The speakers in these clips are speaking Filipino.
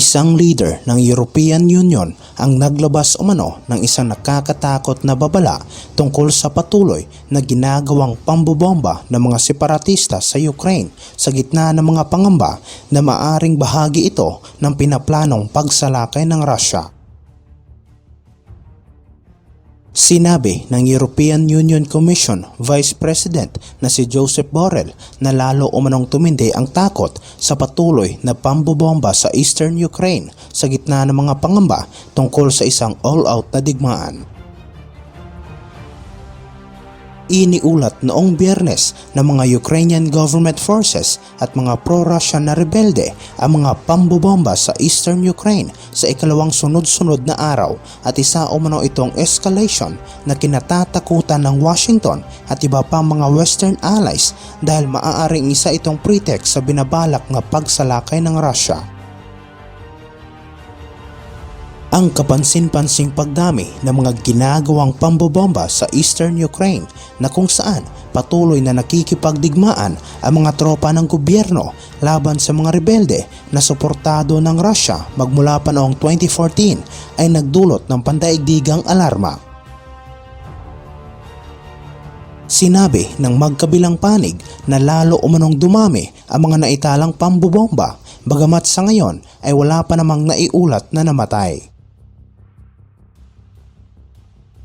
Isang leader ng European Union ang naglabas umano ng isang nakakatakot na babala tungkol sa patuloy na ginagawang pambobomba ng mga separatista sa Ukraine sa gitna ng mga pangamba na maaring bahagi ito ng pinaplanong pagsalakay ng Russia. Sinabi ng European Union Commission Vice President na si Joseph Borrell na lalo umanong tumindi ang takot sa patuloy na pambobomba sa eastern Ukraine sa gitna ng mga pangamba tungkol sa isang all-out na digmaan. Iniulat noong biyernes ng mga Ukrainian government forces at mga pro-Russian na rebelde ang mga pambobomba sa eastern Ukraine sa ikalawang sunod-sunod na araw at isa umano itong escalation na kinatatakutan ng Washington at iba pang mga western allies dahil maaaring isa itong pretext sa binabalak na pagsalakay ng Russia. Ang kapansin-pansing pagdami ng mga ginagawang pambobomba sa eastern Ukraine na kung saan patuloy na nakikipagdigmaan ang mga tropa ng gobyerno laban sa mga rebelde na suportado ng Russia magmula pa noong 2014 ay nagdulot ng pandaigdigang alarma. Sinabi ng magkabilang panig na lalo umanong dumami ang mga naitalang pambobomba bagamat sa ngayon ay wala pa namang naiulat na namatay.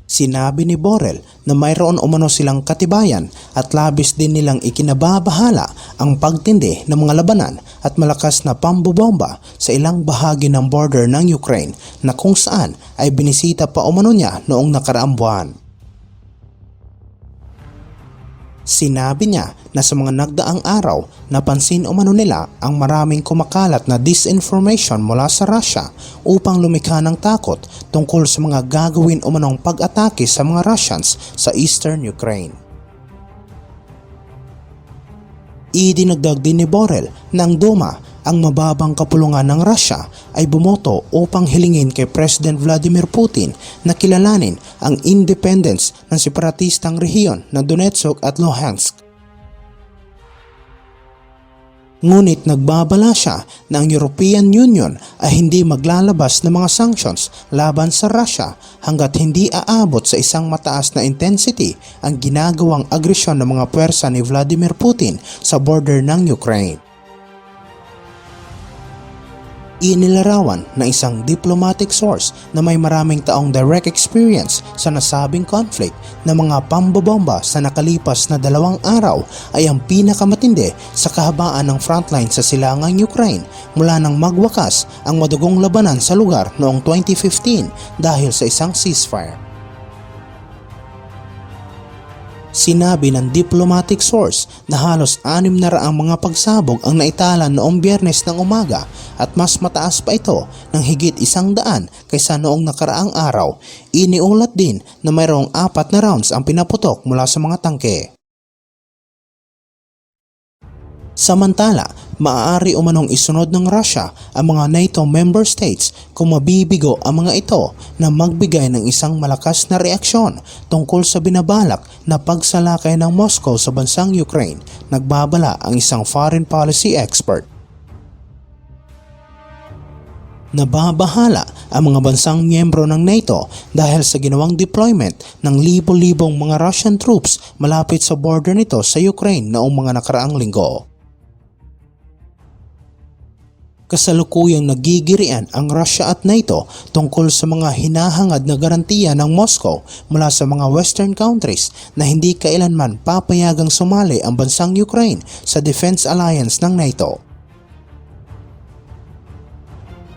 Sinabi ni Borrell na mayroon umano silang katibayan at labis din nilang ikinababahala ang pagtindi ng mga labanan at malakas na pambobomba sa ilang bahagi ng border ng Ukraine na kung saan ay binisita pa umano niya noong nakaraang buwan. Sinabi niya na sa mga nagdaang araw napansin umano nila ang maraming kumakalat na disinformation mula sa Russia upang lumikha ng takot tungkol sa mga gagawin umanong pag-atake sa mga Russians sa eastern Ukraine. Idinagdag din ni Borrell ng Duma ang mababang kapulungan ng Russia ay bumoto upang hilingin kay President Vladimir Putin na kilalanin ang independence ng separatistang rehiyon ng Donetsk at Luhansk. Ngunit nagbabala siya na ang European Union ay hindi maglalabas ng mga sanctions laban sa Russia hanggat hindi aabot sa isang mataas na intensity ang ginagawang agresyon ng mga pwersa ni Vladimir Putin sa border ng Ukraine inilarawan na isang diplomatic source na may maraming taong direct experience sa nasabing conflict na mga pambobomba sa nakalipas na dalawang araw ay ang pinakamatindi sa kahabaan ng frontline sa silangang Ukraine mula nang magwakas ang madugong labanan sa lugar noong 2015 dahil sa isang ceasefire. Sinabi ng diplomatic source na halos anim na raang mga pagsabog ang naitala noong biyernes ng umaga at mas mataas pa ito ng higit isang daan kaysa noong nakaraang araw. Iniulat din na mayroong apat na rounds ang pinaputok mula sa mga tangke. Samantala, maaari umanong isunod ng Russia ang mga NATO member states kung mabibigo ang mga ito na magbigay ng isang malakas na reaksyon tungkol sa binabalak na pagsalakay ng Moscow sa bansang Ukraine, nagbabala ang isang foreign policy expert. Nababahala ang mga bansang miyembro ng NATO dahil sa ginawang deployment ng libo-libong mga Russian troops malapit sa border nito sa Ukraine noong mga nakaraang linggo. Kasalukuyang nagigirian ang Russia at NATO tungkol sa mga hinahangad na garantiya ng Moscow mula sa mga western countries na hindi kailanman papayagang sumali ang bansang Ukraine sa defense alliance ng NATO.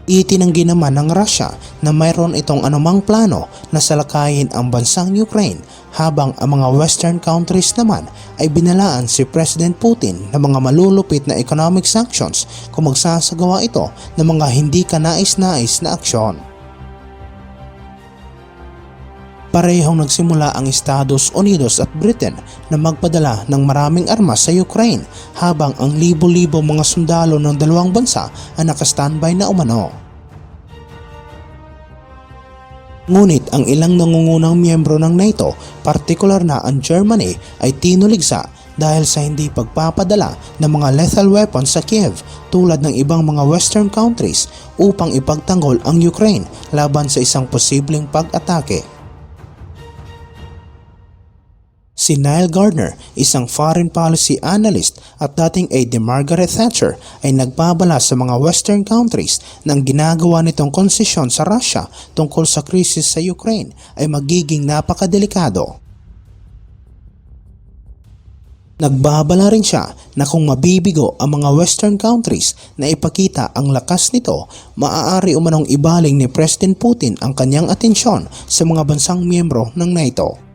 Itinanggi naman ng Russia na mayroon itong anumang plano na salakayin ang bansang Ukraine habang ang mga western countries naman ay binalaan si President Putin ng mga malulupit na economic sanctions kung magsasagawa ito ng mga hindi kanais-nais na aksyon. Parehong nagsimula ang Estados Unidos at Britain na magpadala ng maraming armas sa Ukraine habang ang libo-libo mga sundalo ng dalawang bansa ang nakastandby na umano. Ngunit ang ilang nangungunang miyembro ng NATO, partikular na ang Germany, ay tinuligsa dahil sa hindi pagpapadala ng mga lethal weapons sa Kiev tulad ng ibang mga western countries upang ipagtanggol ang Ukraine laban sa isang posibleng pag-atake. Si Niall Gardner, isang foreign policy analyst at dating aide ni Margaret Thatcher ay nagbabala sa mga western countries ang ginagawa nitong konsesyon sa Russia tungkol sa krisis sa Ukraine ay magiging napakadelikado. Nagbabala rin siya na kung mabibigo ang mga western countries na ipakita ang lakas nito, maaari umanong ibaling ni President Putin ang kanyang atensyon sa mga bansang miyembro ng NATO.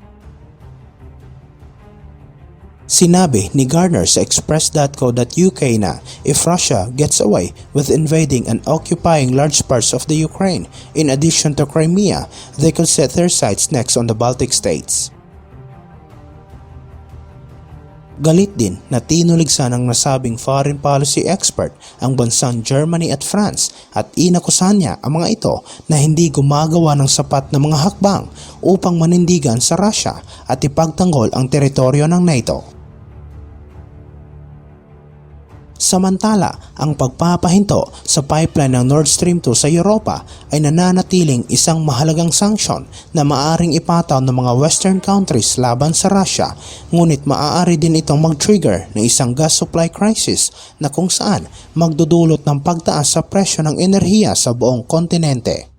Sinabi ni Garner sa express.co.uk na if Russia gets away with invading and occupying large parts of the Ukraine in addition to Crimea, they could set their sights next on the Baltic states. Galit din na tinuligsan ng nasabing foreign policy expert ang bansang Germany at France at inakusan niya ang mga ito na hindi gumagawa ng sapat na mga hakbang upang manindigan sa Russia at ipagtanggol ang teritoryo ng NATO. Samantala, ang pagpapahinto sa pipeline ng Nord Stream 2 sa Europa ay nananatiling isang mahalagang sanksyon na maaring ipataw ng mga western countries laban sa Russia ngunit maaari din itong mag-trigger ng isang gas supply crisis na kung saan magdudulot ng pagtaas sa presyo ng enerhiya sa buong kontinente.